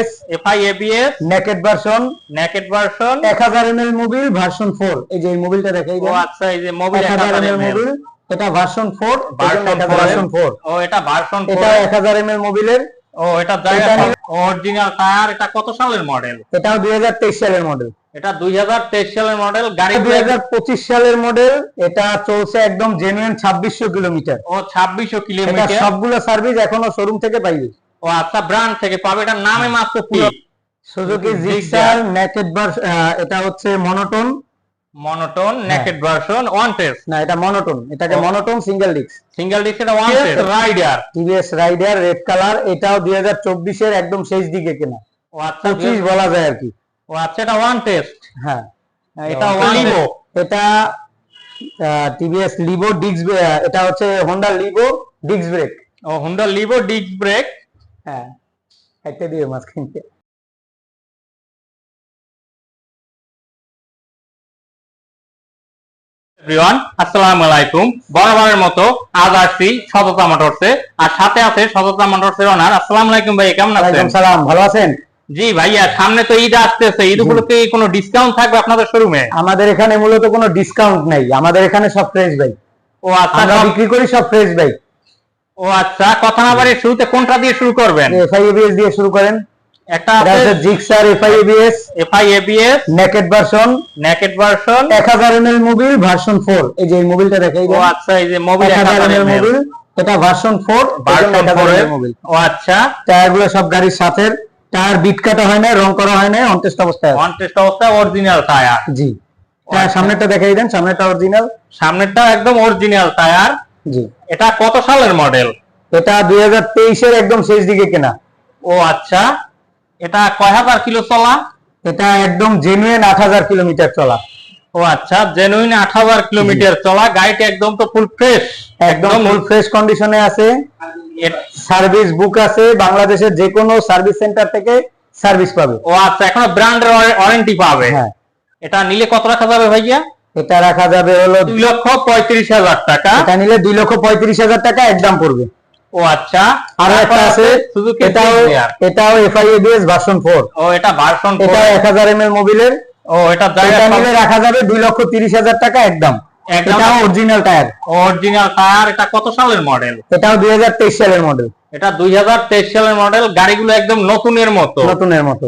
ABS FI ABS naked version naked version এক হাজার M L Mobil version four এই যে এই মোবিলটা দেখাই ও আচ্ছা এই যে মোবিল এক হাজার এম এল মোবিল এটা ভার্সন ফোর ভার্সন ফোর ও এটা ভার্সন 4 এটা এক হাজার এম এল মোবিলের ও এটা জায়গা অরিজিনাল টায়ার এটা কত সালের মডেল এটাও দুই হাজার তেইশ সালের মডেল এটা দুই হাজার তেইশ সালের মডেল গাড়ি দুই হাজার পঁচিশ সালের মডেল এটা চলছে একদম জেনুইন ছাব্বিশশো কিলোমিটার। ও ছাব্বিশশো এটা কিলোমিটার। সবগুলো সার্ভিস এখনও শোরুম থেকে পাইবে ও আচ্ছা ব্র্যান্ড থেকে পাবে এটার নামে মাত্র কি? সুজুকি। জিক্সার নেকেড এটা হচ্ছে মনোটন মনোটোন হ্যাঁ। নেকেড ভার্সন ওয়ান টেস্ট না এটা মনোটন এটাকে। Monotone single disc single disc এটা one test Raider TVS Raider red colour এটাও দুই হাজার চব্বিশের একদম শেষ দিকে কেনা। ও আচ্ছা পঁচিশ বলা যায় আর কি। ও আচ্ছা এটা ওয়ান টেস্ট হ্যাঁ। এটা ওয়ান লিভো। এটা টিভিএস লিভো ডিস্ক এটা হচ্ছে হোন্ডা লিভো ডিস্ক ব্রেক ও হুন্ডা লিভো ডিস্ক ব্রেক হ্যাঁ একটা দিয়ে মাঝখানে এভরিওয়ান আসসালামু আলাইকুম। বরাবরের মতো আজ আসছি সততা মোটরসে আর সাথে আছে সততা মোটরসের ওনার আসসালামু আলাইকুম ভাই কেমন আছেন? সালাম ভালো আছেন? জি ভাইয়া সামনে তো ঈদ আসতেছে ঈদ উপলক্ষে কোনো ডিসকাউন্ট থাকবে আপনাদের শোরুমে আমাদের এখানে মূলত কোনো ডিসকাউন্ট নাই আমাদের এখানে সব ফ্রেশ ভাই। ও আচ্ছা বিক্রি করি সব ফ্রেশ বাইক ও আচ্ছা কথা না বাড়ি শুরুতে কোনটা দিয়ে শুরু করবেন? এফআই এবিএস দিয়ে শুরু করেন। একটা এটা হচ্ছে Gixxer FI ABS FI ABS naked version naked version এক হাজার M L Mobil version four এই যে এই মোবিলটা দেখাই ও আচ্ছা এই যে মোবিল এক হাজার এম এল মোবিল এটা ভার্সন ফোর ভার্সন মোবিল ও আচ্ছা। টায়ারগুলো সব গাড়ির সাথে টায়ার বিট কাটা হয় না রং করা হয় না অনটেস্ট অবস্থায় আছে। ওয়ান টেস্ট অবস্থা অরিজিনাল টায়ার জি টায়ার আচ্ছা। সামনেরটা দেখাই দেন সামনেরটা অরিজিনাল সামনেরটা একদম অরিজিনাল টায়ার জি। এটা কত সালের মডেল এটা দুই হাজার তেইশের একদম শেষ দিকে কেনা। ও আচ্ছা। এটা কয় হাজার কিলো চলা? এটা একদম জেনুইন আট হাজার কিলোমিটার চলা। ও আচ্ছা। জেনুইন আট হাজার কিলোমিটার চলা। গাড়িটা একদম তো ফুল ফ্রেশ একদম ফুল ফ্রেশ কন্ডিশনে আছে। সার্ভিস বুক আছে। বাংলাদেশের যে কোনো সার্ভিস সেন্টার থেকে সার্ভিস পাবে। ও আচ্ছা। এখনও ব্র্যান্ডের ওয়ারেন্টি পাবে। হ্যাঁ। এটা নিলে কত রাখা যাবে ভাইয়া? এটা রাখা যাবে হলো দুই লক্ষ পঁয়ত্রিশ হাজার টাকা। এটা নিলে দুই লক্ষ পঁয়ত্রিশ হাজার টাকা একদম পড়বে। ও আচ্ছা। আরও একটা আছে সুজুকি এটাও এটাও এফআই এবিএস ভার্সন ফোর ও এটা ভার্সন এটা এক হাজার এম এল মোবিলের ও এটা জায়গা এটা নিলে রাখা যাবে দুই লক্ষ তিরিশ হাজার টাকা একদম। এটাও অরিজিনাল টায়ার অরিজিনাল টায়ার এটা কত সালের মডেল এটাও দুই হাজার তেইশ সালের মডেল এটা দুই হাজার তেইশ সালের মডেল গাড়িগুলো একদম নতুনের মতো। নতুনের মতো।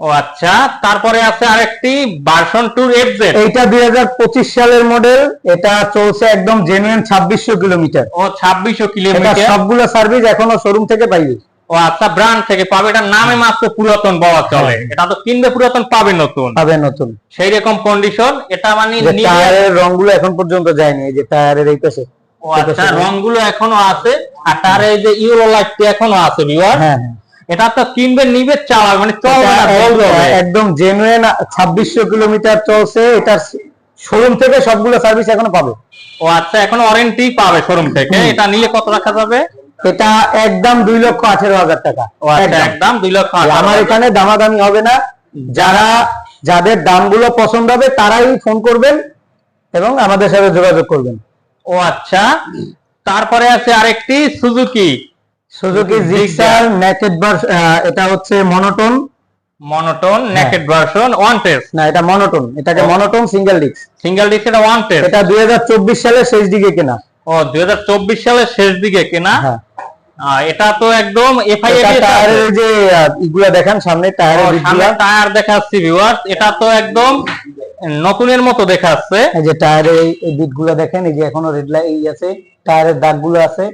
ও আচ্ছা তারপরে আছে আরেকটি ভার্সন টু এফজেড এইটা দুই হাজার পঁচিশ সালের মডেল এটা চলছে একদম জেনুইন ছাব্বিশশো কিলোমিটার। ও ছাব্বিশশো এটা কিলোমিটার। সবগুলো সার্ভিস এখনও শোরুম থেকে পাইবে ও আচ্ছা ব্র্যান্ড থেকে পাবে। এটার নামে মাত্র পুরাতন বলা চলে। হ্যাঁ। এটা তো কিনবে পুরাতন পাবে নতুন। পাবে নতুন। সেই রকম কন্ডিশন এটা মানে টায়ারের রংগুলো এখন পর্যন্ত যায়নি। এই যে টায়ারের এই পাশে ও আচ্ছা রংগুলো এখনও আছে। আর তার এই যে ইউরো লাইটটি এখনও আছে ভিউয়ার হ্যাঁ হ্যাঁ। এটা তো কিনবে নিবে চালাবে মানে চলবে এটা একদম- জেনুইন ছাব্বিশশো কিলোমিটার চলছে এটার শোরুম থেকে সবগুলো সার্ভিস এখনও পাবে। ও আচ্ছা এখনও ওয়ারেন্টি পাবে শোরুম থেকে। এটা নিলে কত রাখা যাবে? এটা একদম দুই লক্ষ আঠেরো হাজার টাকা। আচ্ছা। একদম। দুই লক্ষ আমার এখানে দামাদামি হবে না। যারা যাদের দামগুলো পছন্দ হবে তারাই ফোন করবেন এবং আমাদের সাথে যোগাযোগ করবেন। ও আচ্ছা। তারপরে আছে আরেকটি সুজুকি সুজুকি। জিক্সার নেকেড এটা হচ্ছে monotone monotone. Naked version one test না এটা মনোটন এটাকে। Monotone single disc single disc এটা ওয়ান টেস্ট এটা দুই সালের শেষ দিকে কেনা। ও দুই হাজার চব্বিশ সালের শেষ দিকে কেনা? হ্যাঁ। এটা তো একদম এফআই টায়ারের যে ইগুলা দেখেন সামনে টায়ারের বিটগুলা টায়ার দেখাচ্ছি ভিউয়ার্স এটা তো একদম নতুনের মতো দেখাচ্ছে। এই যে টায়ারের এই- এই বিটগুলা দেখেন এই যে এখনও রেড লাইট আছে টায়ারের দাগগুলো আছে।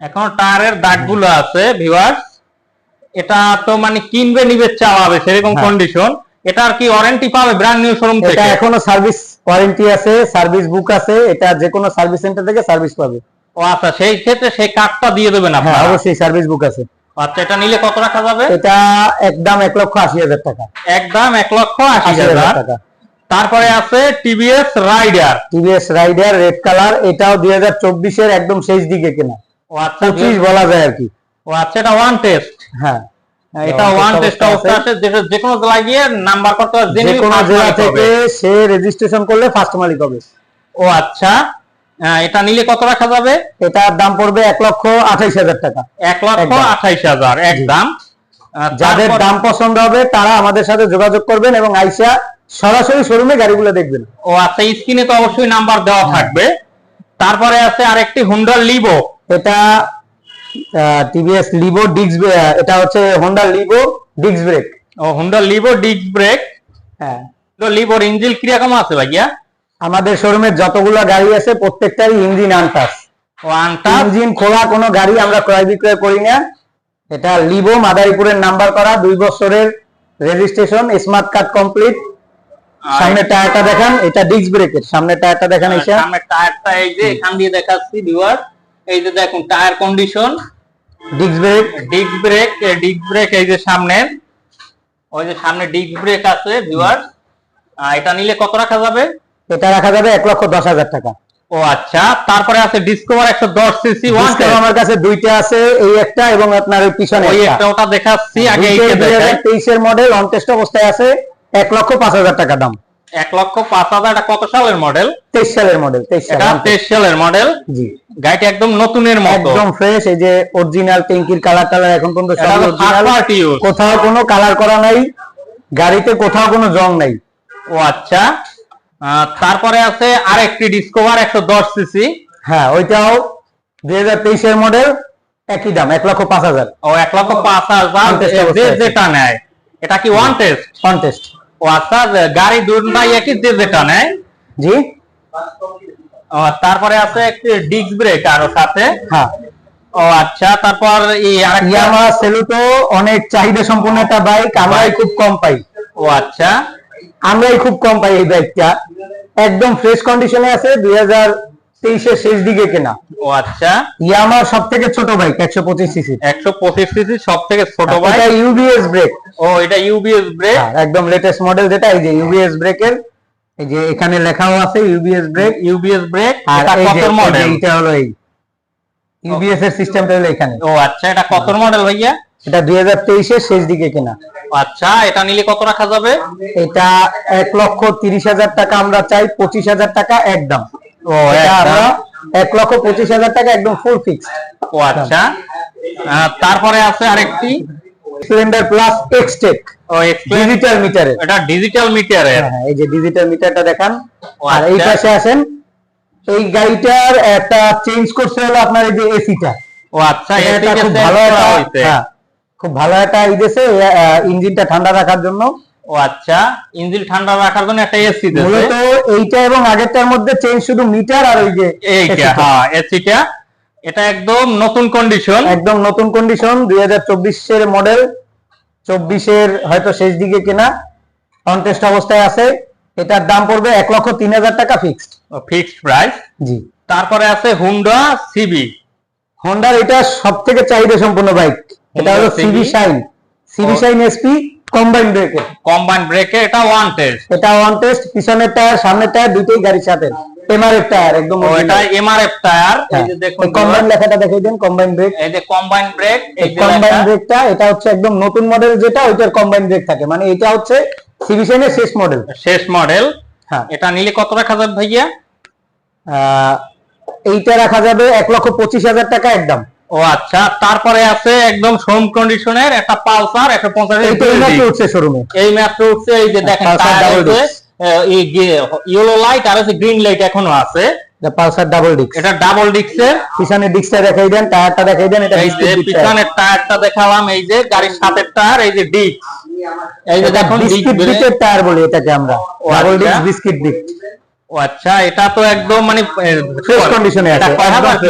এখন টায়ারের দাগগুলো আছে ভিউয়ার্স এটা তো মানে কিনবে নিবে চালাবে সেরকম হ্যাঁ। কন্ডিশন এটা আর কি ওয়ারেন্টি পাবে ব্র্যান্ড নিউ শোরুম থেকে? এটা এখনও সার্ভিস ওয়ারেন্টি আছে সার্ভিস বুক আছে এটা যে কোনো সার্ভিস সেন্টার থেকে সার্ভিস পাবে। ও আচ্ছা সেই ক্ষেত্রে সেই কার্ডটা দিয়ে দেবেন হ্যাঁ আপনারা? অবশ্যই সার্ভিস বুক আছে। আচ্ছা এটা নিলে কত রাখা যাবে? এটা একদম এক লক্ষ আশি হাজার টাকা। একদম এক লক্ষ আশি হাজার টাকা। তারপরে আছে TVS Raider TVS Raider red colour এটাও দুই হাজার চব্বিশের একদম শেষ দিকে কেনা। পঁচিশ বলা যায় আর কি। ও আচ্ছা এটা ওয়ান টেস্ট হ্যাঁ। এটা ওয়ান টেস্ট অবস্থা আছে। যেটা যে কোনো জেলায় গিয়ে নাম্বার করতে হবে যে কোনো জেলা থেকে সে রেজিস্ট্রেশন করলে ফার্স্ট মালিক হবে। ও আচ্ছা। এটা নিলে কত রাখা যাবে? এটার দাম পড়বে এক লক্ষ আঠাইশ হাজার টাকা। এক লক্ষ। আঠাইশ হাজার যাদের দাম পছন্দ হবে তারা আমাদের সাথে যোগাযোগ করবেন এবং আইসা সরাসরি শোরুমে গাড়িগুলো দেখবেন। ও আচ্ছা স্ক্রিনে তো অবশ্যই নাম্বার দেওয়া থাকবে। তারপরে আছে আরেকটি হুন্ডা লিভো এটা টিভিএস লিভো ডিক্স এটা হচ্ছে হোন্ডা লিভো ডিক্স ব্রেক ও হুন্ডা লিভো ডিস্ক ব্রেক হ্যাঁ। তো লিভোর ইঞ্জিন কীরকম আছে ভাইয়া? আমাদের শোরুমে যতগুলো গাড়ি আছে প্রত্যেকটারই ইঞ্জিন আনটাস ও আনটা ইঞ্জিন খোলা কোনো গাড়ি আমরা ক্রয় বিক্রয় করি না। এটা লিভো মাদারীপুরের নাম্বার করা দুই বছরের রেজিস্ট্রেশন স্মার্ট কার্ড কমপ্লিট সামনে টায়ারটা দেখান এটা ডিস্ক ব্রেকের সামনে টায়ারটা দেখান এসে সামনে টায়ারটা এই যে এখান দিয়ে দেখাচ্ছি ভিউয়ার এই যে দেখুন tyre condition disc brake disc brake disc brake এই যে সামনে ওই যে সামনে ডিস্ক ব্রেক আছে ভিউয়ার এটা নিলে কত রাখা যাবে? এটা রাখা যাবে এক লক্ষ দশ হাজার টাকা। ও আচ্ছা তারপরে আছে ডিসকভার একশো দশ সিসি ওয়ান আমার কাছে দুইটা আছে এই একটা এবং আপনার ওই পিছনে ওই একটা। ওটা দেখাচ্ছি আগে এইটা দেখাই। হাজার তেইশের মডেল অন টেস্ট অবস্থায় আছে এক লক্ষ পাঁচ হাজার টাকা দাম। এক লক্ষ পাঁচ হাজার এটা কত সালের মডেল তেইশ সালের মডেল তেইশ সালের মডেল জি। গাড়িটা একদম নতুনের মতো। একদম ফ্রেশ এই যে অরিজিনাল ট্যাঙ্কির কালার টালার এখন পর্যন্ত কোথাও কোনো কালার করা নাই গাড়িতে কোথাও কোনো জং নাই। ও আচ্ছা। তারপরে আছে আরেকটি ডিসকভার একশো দশ সিসি হ্যাঁ ওইটাও দুই হাজার তেইশের মডেল একই দাম এক লক্ষ পাঁচ হাজার। ও এক লক্ষ পাঁচ হাজার। যেটা নেয়। এটা কি ওয়ান টেস্ট কন্টেস্ট ও আচ্ছা গাড়ি দুটাই একই যে যেটা নেয় জি। ও, তারপরে আছে একটি ডিস্ক ব্রেক আর সাথে। হ্যাঁ। ও আচ্ছা তারপর ইয়ামাহা ইয়ামা সেলুটো অনেক চাহিদা সম্পন্ন একটা বাইক আমরাই খুব কম পাই। ও আচ্ছা। আমরাই খুব কম পাই এই বাইকটা একদম ফ্রেশ কন্ডিশনে আছে দুই হাজার তেইশের শেষ দিকে কেনা? ও আচ্ছা। ইয়ামা সব থেকে ছোট বাইক একশো পঁচিশ সিসি একশো পঁচিশ সিসি সব থেকে ছোট বাইক ইউবিএস ব্রেক ও এটা ইউবিএস ব্রেক একদম লেটেস্ট মডেল যেটা এই যে ইউবিএস ব্রেকের এই যে এখানে লেখাও আছে ইউবিএস ব্রেক ইউবিএস ব্রেক আর এটা কত মডেল এইটা হলো এই ইউবিএস এর সিস্টেমটা হলো এখানে। ও আচ্ছা এটা কত মডেল ভাইয়া? এটা দুই হাজার তেইশের শেষ দিকে কেনা। আচ্ছা এটা নিলে কত রাখা যাবে? এটা এক লক্ষ তিরিশ হাজার টাকা আমরা চাই পঁচিশ হাজার টাকা এটা একদম। আমরা এক লক্ষ পঁচিশ হাজার টাকা একদম ফুল ফিক্স ও আচ্ছা। তারপরে আছে আরেকটি। সিলিন্ডার প্লাস এক্সটেক ও ডিজিটাল মিটারের এটা ডিজিটাল মিটারের হ্যাঁ এই যে ডিজিটাল মিটারটা দেখান। আর এই আচ্ছা। পাশে আসেন। এই গাড়িটার একটা চেঞ্জ করতে হলো আপনার এই যে এসিটা ও আচ্ছা এটা খুব ভালো একটা হয়েছে। হ্যাঁ, খুব ভালো একটা ই দিয়েছে। ইঞ্জিনটা ঠান্ডা রাখার জন্য। ও আচ্ছা ইঞ্জিন ঠান্ডা রাখার জন্য একটা এসি মূলত এইটা এবং আগেরটার মধ্যে চেঞ্জ শুধু মিটার আর ওই যে এইটা হ্যাঁ এসিটা এটা একদম নতুন কন্ডিশন একদম নতুন কন্ডিশন দুই হাজার চব্বিশের মডেল চব্বিশের হয়তো শেষ দিকে কেনা কন্টেস্ট অবস্থায় আছে। এটার দাম পড়বে এক লক্ষ তিন হাজার টাকা ফিক্সড ফিক্সড প্রাইস জি। তারপরে আছে হুন্ডা সিবি হন্ডার এটা সব থেকে চাহিদা সম্পন্ন বাইক এটা হলো CB Shine CB. Shine SP combine ব্রেকের কম্বাইন ব্রেকে এটা ওয়ান টেস্ট এটা ওয়ান টেস্ট পিছনের টায়ার সামনের টায়ার দুটোই গাড়ির সাথে। এমআরএফ টায়ার একদম ও এটা এমআরএফ টায়ার এই যে দেখুন কম্বাইন লেখাটা দেখাই দেন কম্বাইন ব্রেক এই যে কম্বাইন ব্রেক এই কম্বাইন ব্রেকটা এটা হচ্ছে একদম নতুন মডেল যেটা ওইটার কম্বাইন ব্রেক থাকে। মানে এটা হচ্ছে সিবি শাইনের শেষ মডেল শেষ মডেল হ্যাঁ। এটা নিলে কত রাখা যাবে ভাইয়া? আহ, এইটা রাখা যাবে এক লক্ষ পঁচিশ হাজার টাকা একদম। ও আচ্ছা তারপরে আছে একদম হোম কন্ডিশনের একটা পালসার একটা পঞ্চাশ এই উঠছে শোরুমে এই মাত্র উঠছে এই যে দেখেন ইয়েলো লাইট আর আছে গ্রিন লাইট এখনও আছে। পালসার ডাবল ডিস্ক এটা ডাবল ডিস্কটা দেখাই দেন টায়ারটা দেখাই দেন এটা। পিছনের টায়ারটা দেখালাম এই যে গাড়ির সাথের টায়ার এই যে ডিস্ক এই যে দেখুন বিস্কিট বিটের টায়ার বলি এটাকে আমরা। ডাবল আচ্ছা। ডিস্ক বিস্কিট ও আচ্ছা এটা তো একদম মানে এ এটা আছে,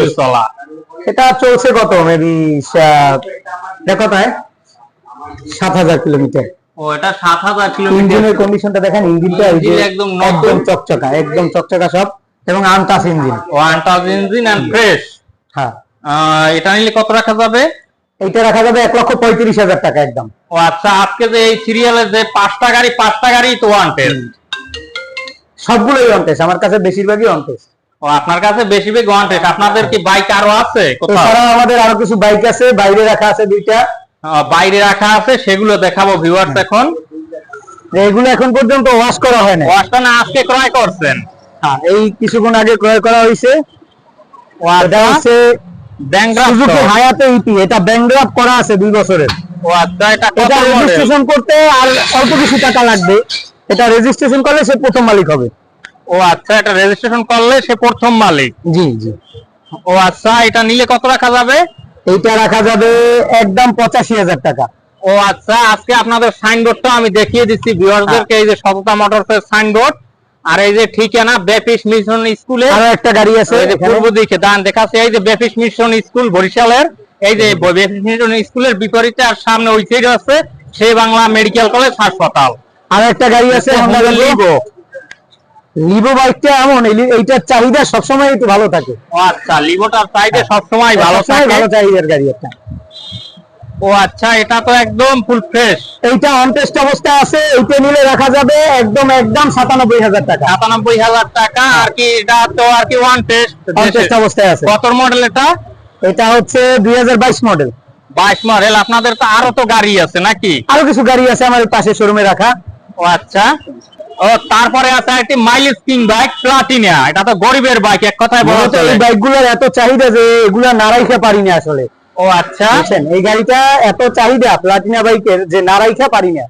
এটা চলছে কত? মেবি দেখো তাই সাত হাজার কিলোমিটার। ও এটা সাত হাজার কিলোমিটার। ইঞ্জিনের কন্ডিশনটা দেখেন ইঞ্জিনটা একদম। একদম চকচকা একদম চকচকা সব এবং untouch engine one touch engine and fresh হ্যাঁ। এটা নিলে কত রাখা যাবে? এইটা রাখা যাবে এক লক্ষ পঁয়ত্রিশ হাজার টাকা একদম। ও আচ্ছা আজকে যে এই সিরিয়ালে যে পাঁচটা গাড়ি পাঁচটা গাড়ি তো ওয়ান টেস্ট সবগুলোই অনটেস আমার কাছে বেশিরভাগই অনটেস ও আপনার কাছে বেশিরভাগ বেশি ওয়ান টেস্ট আপনাদের কি বাইক আরও আছে কোথাও? আমাদের আরও কিছু বাইক আছে বাইরে রাখা আছে দুইটা। বাইরে রাখা আছে সেগুলো দেখাবো ভিউয়ার্স এখন। এগুলো এখন পর্যন্ত ওয়াশ করা হয় না ওয়াশটা না আজকে ক্রয় করছেন। হ্যাঁ এই কিছুক্ষণ আগে ক্রয় করা হয়েছে ও এটা হচ্ছে ব্যাংগ্রাফট সুজুকি হায়াতে ইপি এটা ব্যাংগ্রাফ করা আছে দুই বছরের। ও আচ্ছা এটা কত রেজিস্ট্রেশন করতে আর অল্প কিছু টাকা লাগবে। এটা রেজিস্ট্রেশন করলে সে প্রথম মালিক হবে। ও আচ্ছা এটা রেজিস্ট্রেশন করলে সে প্রথম মালিক। জি জি। ও আচ্ছা এটা নিলে কত রাখা যাবে? এইটা রাখা যাবে একদম পঁচাশি হাজার টাকা। ও আচ্ছা আজকে আপনাদের সাইনবোর্ডটা আমি দেখিয়ে দিচ্ছি ভিউয়ারদেরকে এই যে সততা মোটরসের সাইনবোর্ড আর এই যে ঠিকানা বেপিস মিশন স্কুলে আরও একটা গাড়ি আছে এই যে পূর্ব দিকে দান দেখাচ্ছে এই যে বেপিস মিশন স্কুল বরিশালের। এই যে বেপিস মিশন স্কুলের বিপরীতে আর সামনে ওই সাইড আছে সেই বাংলা মেডিকেল কলেজ হাসপাতাল। আরও একটা গাড়ি আছে লিভো বাইকটা এমন এইটার চাহিদা সবসময় একটু ভালো থাকে। আচ্ছা লিভোটার সাইডে সবসময় ভালো থাকে। ভালো চাহিদার গাড়ি একটা। ও আচ্ছা এটা তো একদম ফুল ফ্রেশ এইটা অবস্থায় আছে এইটা নিলে রাখা যাবে একদম একদম সাতানব্বই হাজার টাকা। সাতানব্বই হাজার টাকা আর কি এটা তো আর কি ওয়ান টেস্ট অনটেস্ট অবস্থায় আছে। কত মডেল এটা? এটা হচ্ছে দুই হাজার বাইশ মডেল বাইশ মডেল আপনাদের তো আরও তো গাড়ি আছে নাকি? আরও কিছু গাড়ি আছে আমার পাশে শোরুমে রাখা। ও আচ্ছা। ও তারপরে আছে একটি মাইলেজ কিং বাইক প্লাটিনা এটা তো গরিবের বাইক এক কথায় বলা চলে। এই বাইকগুলোর এত চাহিদা যে এগুলা না রাইখা পারি না আসলে। ও আচ্ছা। এই গাড়িটা এত চাহিদা প্লাটিনা বাইকের যে না রাইখা পারি না।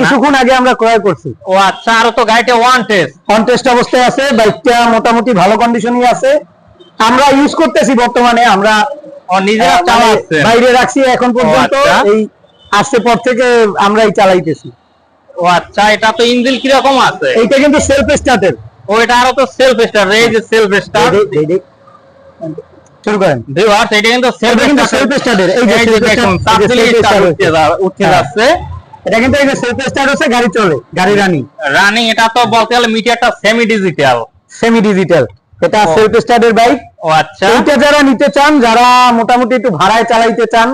কিছুক্ষণ আগে আমরা ক্রয় করছি। ও আচ্ছা আরও তো গাড়িটা ওয়ান টেস্ট কন্টেস্ট অবস্থায় আছে বাইকটা মোটামুটি ভালো কন্ডিশনই আছে। আমরা ইউজ করতেছি বর্তমানে আমরা নিজেরা বাইরে রাখছি এখন পর্যন্ত। আচ্ছা। এই আসছে পর থেকে আমরাই চালাইতেছি। ও আচ্ছা এটা তো ইঞ্জিন কীরকম আছে? এইটা কিন্তু সেলফ স্টার্টের ও এটা আরও তো সেলফ স্টার এই যে সেলফ স্টার শুরু করেন। ভিউয়ার্স এটা কিন্তু সেলফ এটা কিন্তু self starter, এই যে দেখুন চাপ start উঠতে যা- উঠতে হ্যাঁ। যাচ্ছে। এটা কিন্তু এই যে সেলফ স্টার্ট হচ্ছে গাড়ি চলে গাড়ি রানিং রানিং এটা তো বলতে গেলে মিটারটা সেমি ডিজিটাল সেমি ডিজিটাল এটা সেলফ স্টার্টের বাইক ও আচ্ছা। এইটা যারা নিতে চান যারা মোটামুটি একটু ভাড়ায় চালাইতে চান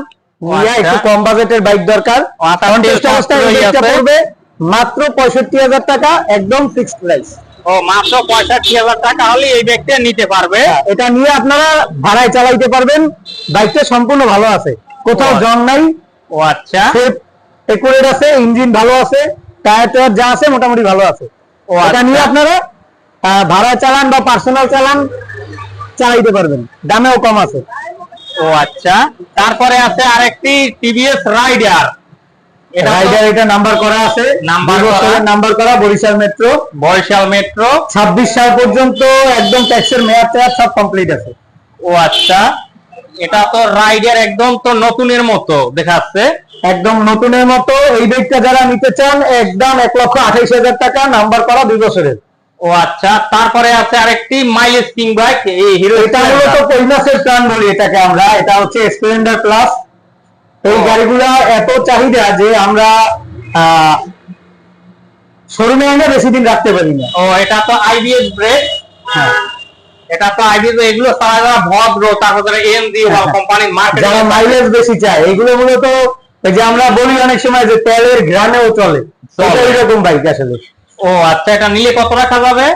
আচ্ছা। একটু কম বাজেটের বাইক দরকার। ও, আচ্ছা, অবস্থায় আছে। পড়বে। মাত্র পঁয়ষট্টি হাজার টাকা একদম ফিক্সড প্রাইস ও মাত্র পঁয়ষট্টি হাজার টাকা হলে এই ব্যক্তিটা নিতে পারবে। এটা নিয়ে আপনারা ভাড়ায় চালাইতে পারবেন। বাইকটা সম্পূর্ণ ভালো আছে। কোথাও জং নাই। ও আচ্ছা। একুরেট আছে ইঞ্জিন ভালো আছে টায়ার টায়ার যা আছে মোটামুটি ভালো আছে। ও এটা আচ্ছা। নিয়ে আপনারা ভাড়ায় চালান বা পার্সোনাল চালান চালাইতে পারবেন। দামেও কম আছে। ও আচ্ছা। তারপরে আছে আরেকটি টিভিএস রাইডার এটা রাইডার এটা নাম্বার করা আছে। নাম্বার করা। নাম্বার করা বরিশাল মেট্রো। বরিশাল মেট্রো। ছাব্বিশ সাল পর্যন্ত একদম ট্যাক্সের মেয়াদ টেয়াদ সব কমপ্লিট আছে। ও আচ্ছা। এটা তো রাইডার একদম তো নতুনের মতো দেখাচ্ছে। একদম নতুনের মতো। এই বাইকটা যারা নিতে চান একদম এক লক্ষ আঠাইশ হাজার টাকা নাম্বার করা দুই বছরের ও আচ্ছা। তারপরে আছে আরেকটি মাইলেজ কিং বাইক এই হিরো এটা মূলত কৈলাসের প্রাণ বলি এটাকে আমরা। এটা হচ্ছে স্প্লেন্ডার প্লাস এই গাড়িগুলা এত চাহিদা যে আমরা শোরুমে এনে বেশি দিন রাখতে পারি না। ও এটা তো আইবিএস ব্রেক হ্যাঁ। এটা তো আইবিএস এগুলো যারা ভদ্র তারপরে হ্যাঁ। কোম্পানির মার্কেট যারা মাইলেজ বেশি চায় এগুলো মূলত যে আমরা বলি অনেক সময় যে তেলের ঘ্রাণেও চলে। এরকম বাইক আসলে। ও আচ্ছা এটা নিলে কত রাখা যাবে?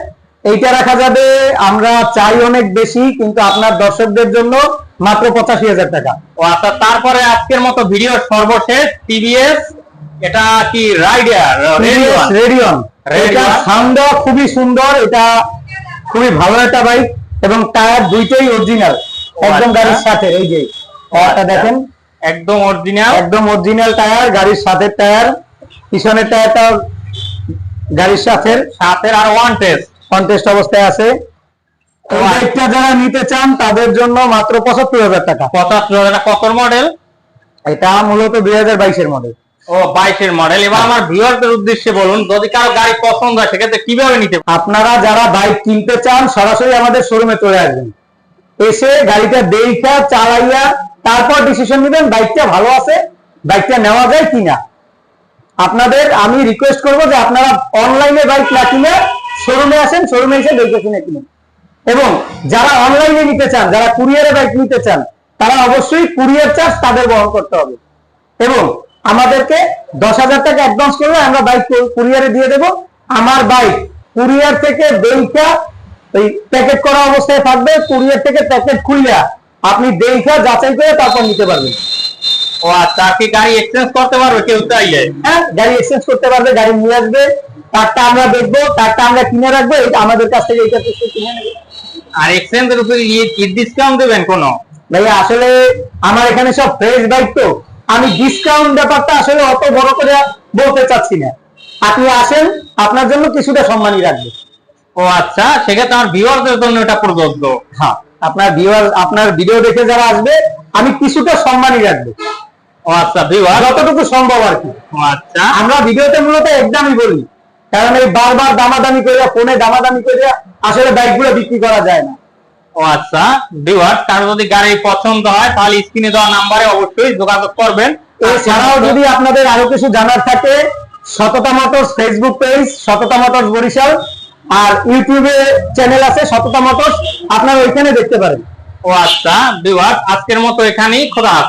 এইটা রাখা যাবে আমরা চাই অনেক বেশি কিন্তু আপনার দর্শকদের জন্য মাত্র পঁচাশি হাজার টাকা। ও আচ্ছা তারপরে আজকের মতো ভিডিও সর্বশেষ টিভিএস এটা কি রাইডার? রেডিয়ন? এটা সাউন্ডটা খুবই সুন্দর এটা খুবই ভালো একটা বাইক এবং টায়ার দুইটাই অরিজিনাল একদম আচ্ছা। গাড়ির সাথে এই যে টায়ারটা দেখেন। একদম অরিজিনাল একদম অরিজিনাল টায়ার গাড়ির সাথে টায়ার পিছনের টায়ারটা গাড়ির সাথে। সাথের আর ওয়ান টেস্ট কন্টেস্ট অবস্থায় আছে। আচ্ছা। বাইকটা যারা নিতে চান তাদের জন্য মাত্র পঁচাত্তর হাজার টাকা। পঁচাত্তর হাজার কত মডেল এটা মূলত দুই হাজার বাইশের মডেল ও বাইশের মডেল এবার আমার ভিউয়ারদের উদ্দেশ্যে বলুন যদি কারও গাড়ি পছন্দ হয় সেক্ষেত্রে কীভাবে নিতে? আপনারা যারা বাইক কিনতে চান সরাসরি আমাদের শোরুমে চলে আসবেন। এসে গাড়িটা দেখা চালাইয়া তারপর ডিসিশন নেবেন বাইকটা ভালো আছে বাইকটা নেওয়া যায় কিনা। আপনাদের আমি রিকোয়েস্ট করব যে আপনারা অনলাইনে বাইক না কিনে শোরুমে আসেন শোরুমে এসে দেখে কিনে কিনুন। এবং যারা অনলাইনে নিতে চান যারা কুরিয়ারে বাইক নিতে চান তারা অবশ্যই কুরিয়ার চার্জ তাদের বহন করতে হবে। এবং আমাদেরকে দশ হাজার টাকা অ্যাডভান্স করলে আমরা বাইক কুরিয়ারে দিয়ে দেব। আমার বাইক কুরিয়ার থেকে দেখা ওই প্যাকেট করা অবস্থায় থাকবে। কুরিয়ার থেকে প্যাকেট খুললে আপনি দেখা যাচাই করে তারপর নিতে পারবেন। ও আচ্ছা গাড়ি এক্সচেঞ্জ করতে পারবে কেউ চাইলে। হ্যাঁ গাড়ি এক্সচেঞ্জ করতে পারবে গাড়ি নিয়ে আসবে। তারটা আমরা দেখব তারটা আমরা কিনে রাখব এটা আমাদের কাছ থেকে এইটা কিছু কিনে নেবে। আর এক্সচেঞ্জের উপরে ডিসকাউন্ট দেবেন কোনো? ভাইয়া আসলে আমার এখানে সব ফ্রেশ বাইক তো। আমি ডিসকাউন্ট ব্যাপারটা আসলে অত বড় করে বলতে চাচ্ছি না। আপনি আসেন আপনার জন্য কিছুটা সম্মানই রাখব। ও আচ্ছা সেক্ষেত্রে আমার ভিউয়ারদের জন্য এটা প্রযোজ্য। হ্যাঁ আপনার ভিউয়ার আপনার ভিডিও দেখে যারা আসবে আমি কিছুটা সম্মানই রাখব। ও আচ্ছা ভিউয়ার যতটুকু সম্ভব আর কি। ও আচ্ছা। আমরা ভিডিওতে মূলত একদমই বলি। কারণ এই বারবার দামাদামি করে ফোনে দামাদামি করে আসলে বাইকগুলো বিক্রি করা যায় না। ও আচ্ছা ভিউয়ার কারও যদি গাড়ি পছন্দ হয় তাহলে স্ক্রিনে দেওয়া নাম্বারে অবশ্যই যোগাযোগ করবেন। এছাড়াও যদি আপনাদের আরও কিছু জানার থাকে Satota motors Facebook page Satota motors Barishal আর ইউটিউবে চ্যানেল আছে সততা মোটরস আপনারা ওইখানে দেখতে পারেন। ও আচ্ছা ভিউয়ার আজকের মতো এখানেই খোদা হাফেজ।